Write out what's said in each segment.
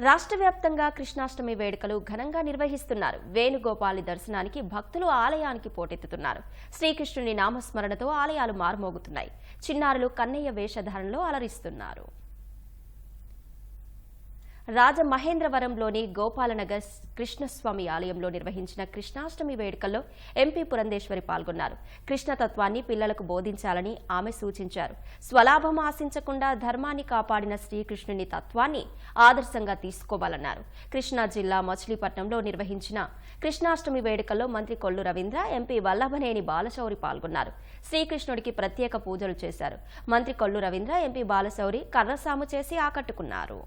రాష్ట్ర వ్యాప్తంగా కృష్ణాష్టమి వేడుకలు ఘనంగా నిర్వహిస్తున్నారు. వేణుగోపాలి దర్శనానికి భక్తులు ఆలయానికి పోటెత్తుతున్నారు. శ్రీకృష్ణుని నామస్మరణతో ఆలయాలు మారుమోగుతున్నాయి. చిన్నారులు కన్నయ్య వేషధారణలో అలరిస్తున్నారు. రాజమహేంద్రవరంలోని గోపాలనగర్ కృష్ణస్వామి ఆలయంలో నిర్వహించిన కృష్ణాష్టమి వేడుకల్లో ఎంపీ పురంధేశ్వరి పాల్గొన్నారు. కృష్ణతత్వాన్ని పిల్లలకు బోధించాలని ఆమె సూచించారు. స్వలాభం ఆశించకుండా ధర్మాన్ని కాపాడిన శ్రీకృష్ణుని తత్వాన్ని ఆదర్శంగా తీసుకోవాలన్నారు. కృష్ణా జిల్లా మచిలీపట్నంలో నిర్వహించిన కృష్ణాష్టమి వేడుకల్లో మంత్రి కొల్లు రవీంద్ర ఎంపీ వల్లభనేని బాలశౌరి పాల్గొన్నారు. శ్రీకృష్ణుడికి ప్రత్యేక పూజలు చేశారు. మంత్రి కొల్లు రవీంద్ర ఎంపీ బాలశౌరి కర్రసాము చేసి ఆకట్టుకున్నారు.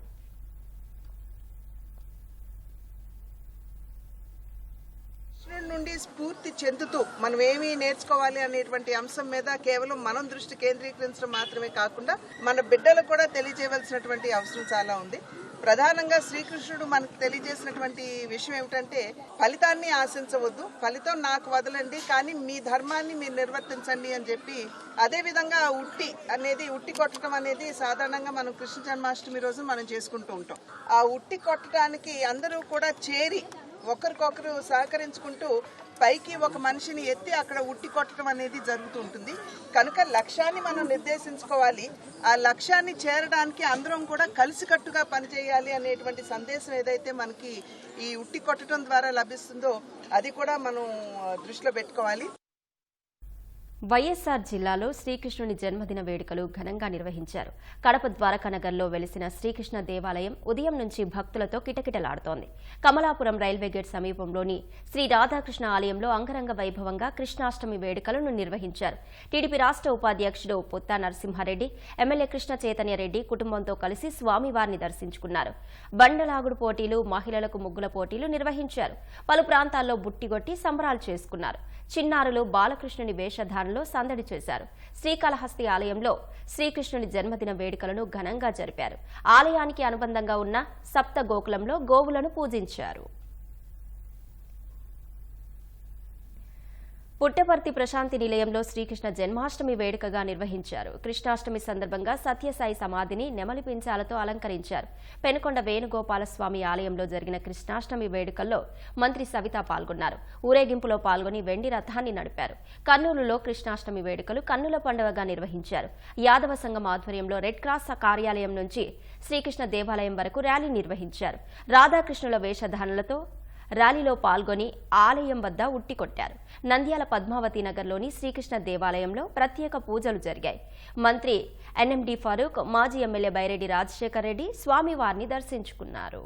నుండి స్ఫూర్తి చెందుతూ మనం ఏమి నేర్చుకోవాలి అనేటువంటి అంశం మీద కేవలం మనం దృష్టి కేంద్రీకరించడం మాత్రమే కాకుండా మన బిడ్డలకు కూడా తెలియజేయవలసినటువంటి అవసరం చాలా ఉంది. ప్రధానంగా శ్రీకృష్ణుడు మనకు తెలియజేసినటువంటి విషయం ఏమిటంటే ఫలితాన్ని ఆశించవద్దు ఫలితం నాకు వదలండి కానీ మీ ధర్మాన్ని మీరు నిర్వర్తించండి అని చెప్పి అదే విధంగా ఉట్టి అనేది ఉట్టి కొట్టడం అనేది సాధారణంగా మనం కృష్ణ జన్మాష్టమి రోజు మనం చేసుకుంటూ ఉంటాం. ఆ ఉట్టి కొట్టడానికి అందరూ కూడా చేరి ఒకరికొకరు సహకరించుకుంటూ పైకి ఒక మనిషిని ఎత్తి అక్కడ ఉట్టి కొట్టడం అనేది జరుగుతూ ఉంటుంది కనుక లక్ష్యాన్ని మనం నిర్దేశించుకోవాలి. ఆ లక్ష్యాన్ని చేరడానికి అందరం కూడా కలిసికట్టుగా పనిచేయాలి అనేటువంటి సందేశం ఏదైతే మనకి ఈ ఉట్టి కొట్టడం ద్వారా లభిస్తుందో అది కూడా మనం దృష్టిలో పెట్టుకోవాలి. వైఎస్ఆర్ జిల్లాలో శ్రీకృష్ణుని జన్మదిన వేడుకలు ఘనంగా నిర్వహించారు. కడప ద్వారకానగర్లో వెలిసిన శ్రీకృష్ణ దేవాలయం ఉదయం నుంచి భక్తులతో కిటకిటలాడుతోంది. కమలాపురం రైల్వే గేట్ సమీపంలోని శ్రీ రాధాకృష్ణ ఆలయంలో అంగరంగ వైభవంగా కృష్ణాష్టమి వేడుకలను నిర్వహించారు. టీడీపీ రాష్ట్ర ఉపాధ్యక్షుడు పుత్తా నరసింహారెడ్డి ఎమ్మెల్యే కృష్ణ చైతన్యరెడ్డి కుటుంబంతో కలిసి స్వామివారిని దర్శించుకున్నారు. బండలాగుడు పోటీలు మహిళలకు ముగ్గుల పోటీలు నిర్వహించారు. పలు ప్రాంతాల్లో బుట్టిగొట్టి సంబరాలు చేసుకున్నారు. చిన్నారులు బాలకృష్ణుని వేషధారణలో సందడి చేశారు. శ్రీకాళహస్తి ఆలయంలో శ్రీకృష్ణుని జన్మదిన వేడుకలను ఘనంగా జరిపారు. ఆలయానికి అనుబంధంగా ఉన్న సప్త గోకులంలో గోవులను పూజించారు. పుట్టపర్తి ప్రశాంతి నిలయంలో శ్రీకృష్ణ జన్మాష్టమి వేడుకగా నిర్వహించారు. కృష్ణాష్టమి సందర్భంగా సత్యసాయి సమాధిని నెమలిపించాలతో అలంకరించారు. పెనుకొండ వేణుగోపాలస్వామి ఆలయంలో జరిగిన కృష్ణాష్టమి వేడుకల్లో మంత్రి సవిత పాల్గొన్నారు. ఊరేగింపులో పాల్గొని వెండి రథాన్ని నడిపారు. కర్నూలులో కృష్ణాష్టమి వేడుకలు కన్నుల పండుగగా నిర్వహించారు. యాదవ సంఘం ఆధ్వర్యంలో రెడ్ క్రాస్ కార్యాలయం నుంచి శ్రీకృష్ణ దేవాలయం వరకు ర్యాలీ నిర్వహించారు. రాధాకృష్ణుల వేషధారణలతో ర్యాలీలో పాల్గొని ఆలయం వద్ద ఉట్టికొట్టారు. నంద్యాల పద్మావతి నగర్లోని శ్రీకృష్ణ దేవాలయంలో ప్రత్యేక పూజలు జరిగాయి. మంత్రి ఎన్ఎండి ఫారూక్ మాజీ ఎమ్మెల్యే బైరెడ్డి రాజశేఖర్ రెడ్డి స్వామివారిని దర్శించుకున్నారు.